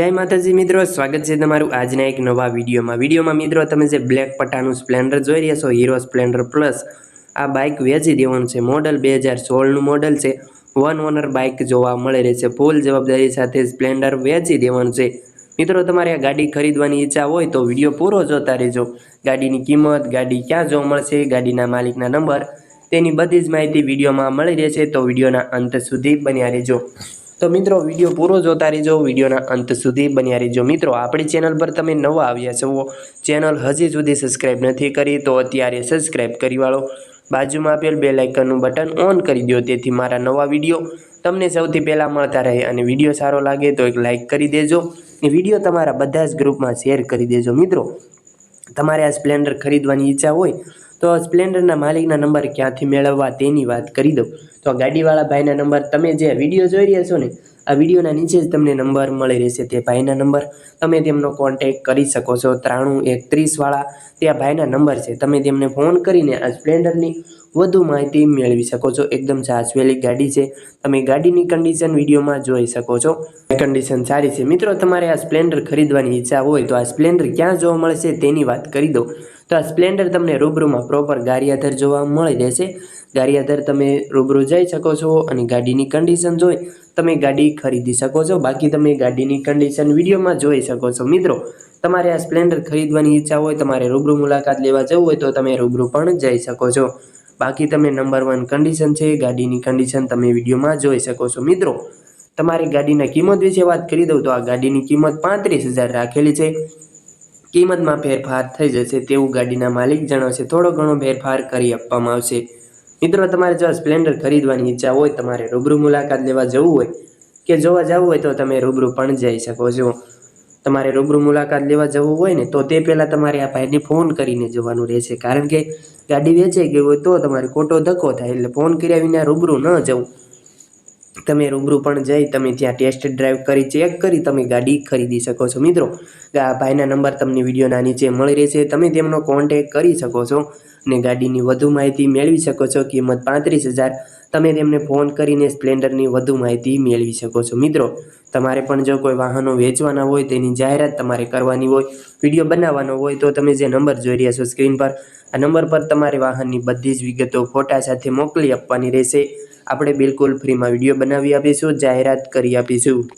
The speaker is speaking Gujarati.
જય માતાજી મિત્રો, સ્વાગત છે તમારું આજના એક નવા વિડીયોમાં. વિડીયોમાં મિત્રો, તમે જે બ્લેક પટ્ટાનું સ્પ્લેન્ડર જોઈ રહ્યા છો, હીરો સ્પ્લેન્ડર પ્લસ, આ બાઇક વેચી દેવાનું છે. મોડલ બે હજાર સોળનું મોડલ છે. વન ઓનર બાઇક જોવા મળી રહી છે. ફૂલ જવાબદારી સાથે સ્પ્લેન્ડર વેચી દેવાનું છે. મિત્રો, તમારે આ ગાડી ખરીદવાની ઈચ્છા હોય તો વીડિયો પૂરો જોતા રહેજો. ગાડીની કિંમત, ગાડી ક્યાં જોવા મળશે, ગાડીના માલિકના નંબર, તેની બધી જ માહિતી વિડીયોમાં મળી રહેશે. તો વિડીયોના અંત સુધી બન્યા રહેજો. તો મિત્રો, વીડિયો પૂરો જોતા રહેજો. વિડીયોના અંત સુધી બન્યા રહેજો. મિત્રો, આપણી ચેનલ પર તમે નવા આવ્યા છો, ચેનલ હજી સુધી સબસ્ક્રાઈબ નથી કરી, તો અત્યારે સબસ્ક્રાઈબ કરી વાળો. બાજુમાં આપેલ બે લાઇકનનું બટન ઓન કરી દો, તેથી મારા નવા વીડિયો તમને સૌથી પહેલાં મળતા રહે અને વીડિયો સારો લાગે તો એક લાઇક કરી દેજો. વીડિયો તમારા બધા જ ગ્રુપમાં શેર કરી દેજો. મિત્રો, તમારે આ સ્પ્લેન્ડર ખરીદવાની ઈચ્છા હોય તો સ્પ્લેન્ડરના માલિકના નંબર ક્યાંથી મેળવવા તેની વાત કરી દઉં. તો ગાડીવાળા ભાઈના નંબર તમે જે વીડિયો જોઈ રહ્યા છો ને, આ વિડીયોના નીચે જ તમને નંબર મળી રહેશે તે ભાઈના નંબર. તમે તેમનો કોન્ટેક કરી શકો છો ત્રાણું એકત્રીસવાળા તે આ ભાઈના નંબર છે. તમે તેમને ફોન કરીને આ સ્પ્લેન્ડરની વધુ માહિતી મેળવી શકો છો. એકદમ સાચવેલી ગાડી છે. તમે ગાડીની કન્ડિશન વિડીયોમાં જોઈ શકો છો. કન્ડિશન સારી છે. મિત્રો, તમારે આ સ્પ્લેન્ડર ખરીદવાની ઈચ્છા હોય તો આ સ્પ્લેન્ડર ક્યાં જોવા મળશે તેની વાત કરી દો તો આ સ્પ્લેન્ડર તમને રૂબરૂમાં પ્રોપર ગારિયાધર જોવા મળી રહેશે. ગારિયાધર તમે રૂબરૂ જઈ શકો છો અને ગાડીની કન્ડિશન જોઈ તમે ગાડી ખરીદી શકો છો. બાકી તમે ગાડીની કન્ડિશન વિડીયોમાં જોઈ શકો છો. મિત્રો, તમારે આ સ્પ્લેન્ડર ખરીદવાની ઈચ્છા હોય, તમારે રૂબરૂ મુલાકાત લેવા જવું હોય તો તમે રૂબરૂ પણ જઈ શકો છો. બાકી તમે નંબર વન કન્ડિશન છે, ગાડીની કન્ડિશન તમે વિડીયોમાં જોઈ શકો છો. મિત્રો, તમારી ગાડીના કિંમત વિશે વાત કરી દઉં તો આ ગાડીની કિંમત પાંત્રીસ હજાર રાખેલી છે. કિંમતમાં ફેરફાર થઈ જશે તેવું ગાડીના માલિક જણાવશે. થોડો ઘણો ફેરફાર કરી આપવામાં આવશે. મિત્રો, તમારે જો સ્પ્લેન્ડર ખરીદવાની ઈચ્છા હોય, તમારે રૂબરૂ મુલાકાત લેવા જવું હોય કે જોવા જવું હોય તો તમે રૂબરૂ પણ જઈ શકો છો. તમારે રૂબરૂ મુલાકાત લેવા જવું હોય ને તો તે પહેલાં તમારે આ ભાઈને ફોન કરીને જવાનું રહેશે. કારણ કે ગાડી વેચાઈ ગઈ હોય તો તમારે ખોટો ધક્કો થાય એટલે ફોન કર્યા વિના રૂબરૂ ન જવું. તમે રૂબરૂ પણ જઈ તમે ત્યાં ટેસ્ટ ડ્રાઈવ કરી ચેક કરી તમે ગાડી ખરીદી શકો છો. મિત્રો ભાઈના નંબર તમને વિડીયોના નીચે મળી રહેશે. તમે તેમનો કોન્ટેક કરી શકો છો અને ગાડીની વધુ માહિતી મેળવી શકો છો. કિંમત પાંત્રીસ હજાર તમે તેમને ફોન કરીને સ્પ્લેન્ડરની વધુ માહિતી મેળવી શકો છો. મિત્રો, તમારે પણ જો કોઈ વાહનો વેચવાના હોય, તેની જાહેરાત તમારે કરવાની હોય, વીડિયો બનાવવાનો હોય, તો તમે જે નંબર જોઈ રહ્યા છો સ્ક્રીન પર, આ નંબર પર તમારે વાહનની બધી જ વિગતો ફોટા સાથે મોકલી આપવાની રહેશે. આપણે બિલકુલ ફ્રીમાં વીડિયો બનાવી આપીશું, જાહેરાત કરી આપીશું.